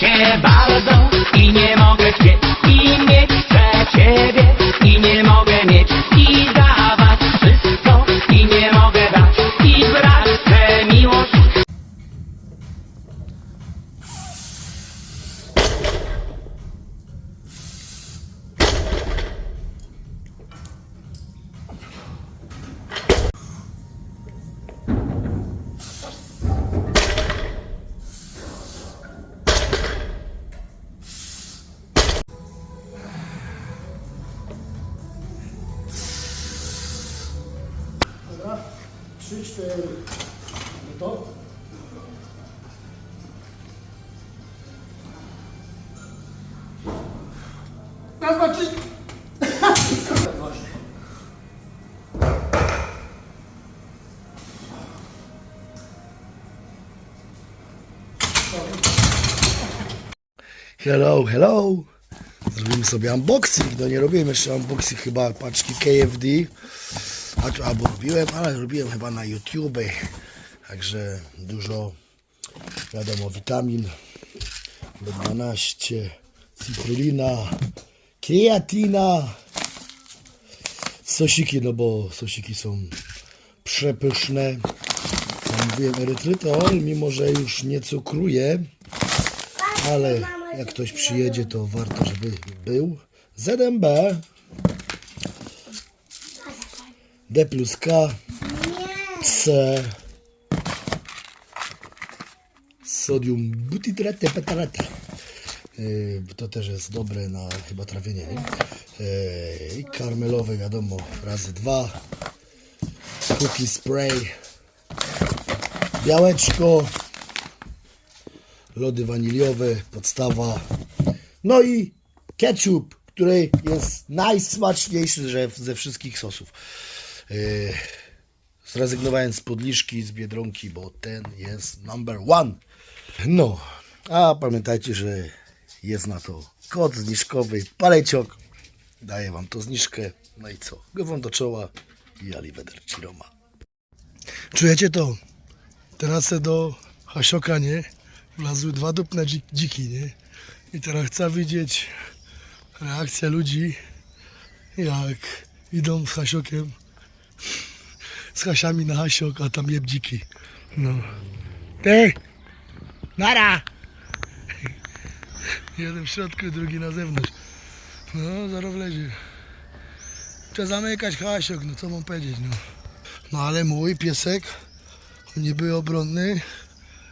cię bardzo i nie mogę cię i mieć chcę ciebie i nie mogę 3, 4, to. Raz, dwa, trzy. Hello, hello. Zrobimy sobie unboxing. No nie robiłem jeszcze unboxing chyba paczki KFD. A- Albo robiłem, ale robiłem chyba na YouTube. Także dużo, wiadomo, witamin B12, cytrulina, kreatina, sosiki, no bo sosiki są przepyszne. Zamówiłem erytrytol, mimo że już nie cukruję, ale jak ktoś przyjedzie, to warto, żeby był. ZMB, D plus K, C, sodium butytrate petarate. Yy, To też jest dobre na chyba trawienie. Nie? Yy, karmelowe, wiadomo, razy dwa. Cookie spray. Białeczko. Lody waniliowe, podstawa. No i ketchup, który jest najsmaczniejszy ze wszystkich sosów. Yy, zrezygnowałem z podliszki z Biedronki, bo ten jest number one. No, a pamiętajcie, że jest na to kod zniżkowy, paleciok. Daję wam to zniżkę. No i co? Głową do czoła i Aliweder Ciroma. Czujecie to? Teraz do Hasioka, nie? Wlazły dwa dupne dzi- dziki, nie? I teraz chcę widzieć reakcję ludzi, jak idą z Hasiokiem z Hasiami na Hasiok, a tam jebdziki. No. Ty! Nara! Jeden w środku, drugi na zewnątrz. No, zaraz wlezie. Trzeba zamykać Hasiok, no co mam powiedzieć, no. No ale mój piesek, nie był obronny,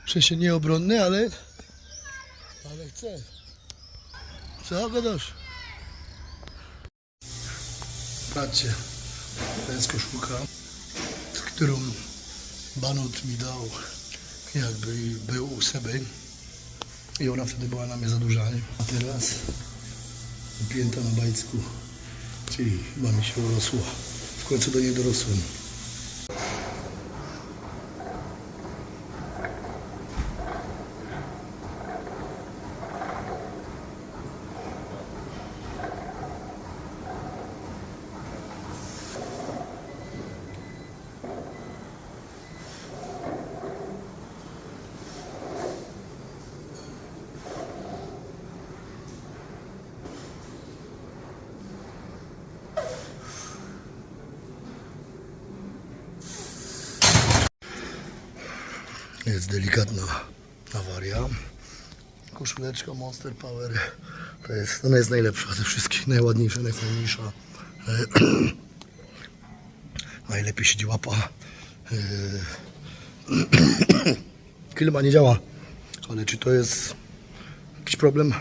w sensie nieobronny, ale... Ale chce. Co gadasz? Patrzcie, to jest koszulka, którą Banut mi dał, jakby był u Seby. I ona wtedy była na mnie za duża? A teraz upięta na bajcku, czyli chyba mi się urosła. W końcu do niej dorosłem. Jest delikatna awaria. Koszuleczka Monster Power to jest, ona jest najlepsza ze wszystkich, najładniejsza, najfajniejsza. E, Najlepiej siedzi łapa. E, Kilma nie działa, ale czy to jest jakiś problem?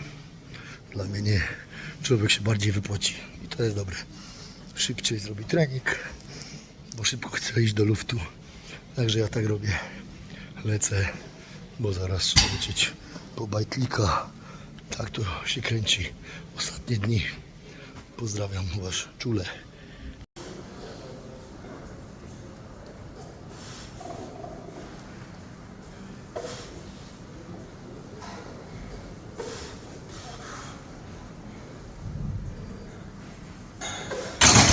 Dla mnie nie. Człowiek się bardziej wypoci i to jest dobre. Szybciej zrobi trening, bo szybko chce iść do luftu. Także ja tak robię. Lecę, bo zaraz lecieć po bajtlika. Tak to się kręci ostatnie dni. Pozdrawiam Was czule.